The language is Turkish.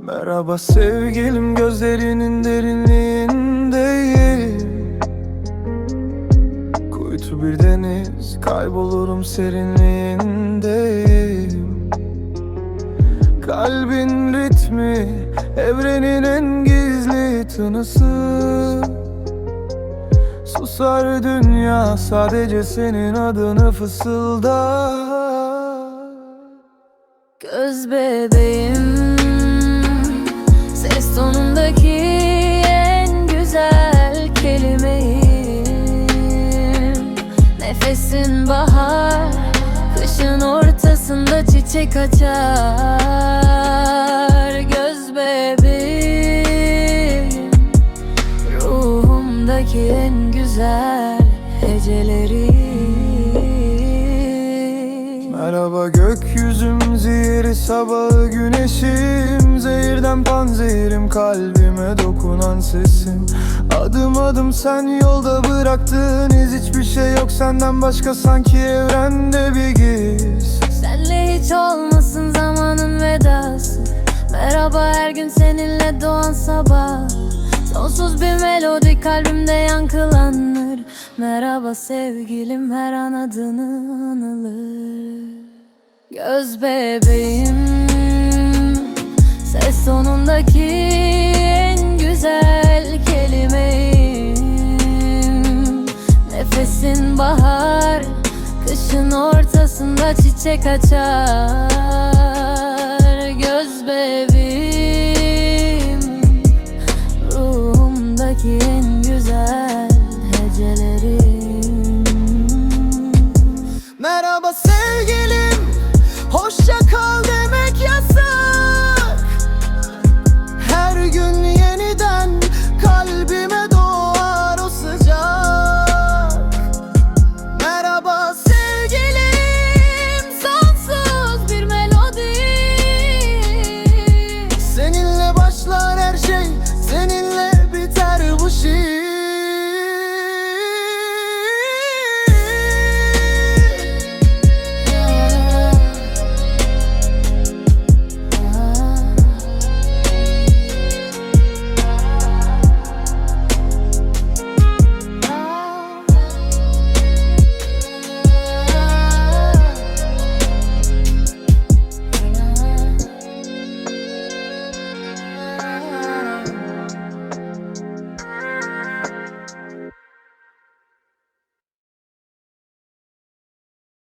Merhaba sevgilim gözlerinin derinliğindeyim. Kuytu bir deniz kaybolurum serinliğindeyim. Kalbin ritmi evrenin en gizli tınısı. Susar dünya sadece senin adını fısıldar Göz bebeğim Ses tonundaki en güzel kelimeyim Nefesin bahar Kışın ortasında çiçek açar Ruhumdaki en güzel heceleri. Merhaba gökyüzüm zehiri sabahı güneşim. Zehirden panzehirim kalbime dokunan sesin Adım adım sen yolda bıraktığın iz Hiçbir şey yok senden başka. Sanki evrende bir giz. Senle hiç olmasın zamanın vedası. Merhaba her gün seninle doğan sabah Sonsuz bir melodi kalbimde yankılanır. Merhaba sevgilim her an adını anılır. Göz bebeğim Ses tonundaki en güzel kelimeyim. Nefesin bahar Kışın ortasında çiçek açar Dünyadaki en güzel hecelerim. Merhaba sevgi